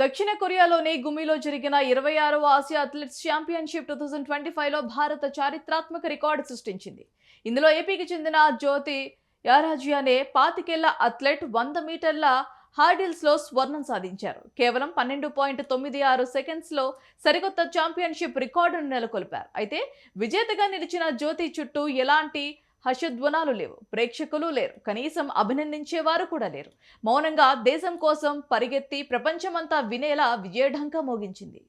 దక్షిణ కొరియాలోని గుమిలో జరిగిన ఇరవై ఆరవ Asia athletes championship two thousand twenty ఫైవ్లో భారత చారిత్రాత్మక రికార్డు సృష్టించింది. ఇందులో ఏపీకి చెందిన జ్యోతి యారాజీ అనే పాతికేళ్ళ అథ్లెట్ వంద మీటర్ల హార్డిల్స్లో స్వర్ణం సాధించారు. కేవలం పన్నెండు పాయింట్ తొమ్మిది ఆరు సెకండ్స్లో సరికొత్త ఛాంపియన్షిప్ రికార్డును నెలకొల్పారు. అయితే విజేతగా నిలిచిన జ్యోతి చుట్టూ ఎలాంటి హర్షధ్వనాలు లేవు ప్రేక్షకులు లేరు కనీసం అభినందించేవారు కూడా లేరు. మౌనంగా దేశం కోసం పరిగెత్తి ప్రపంచమంతా వినేలా విజయఢంకా మోగించింది.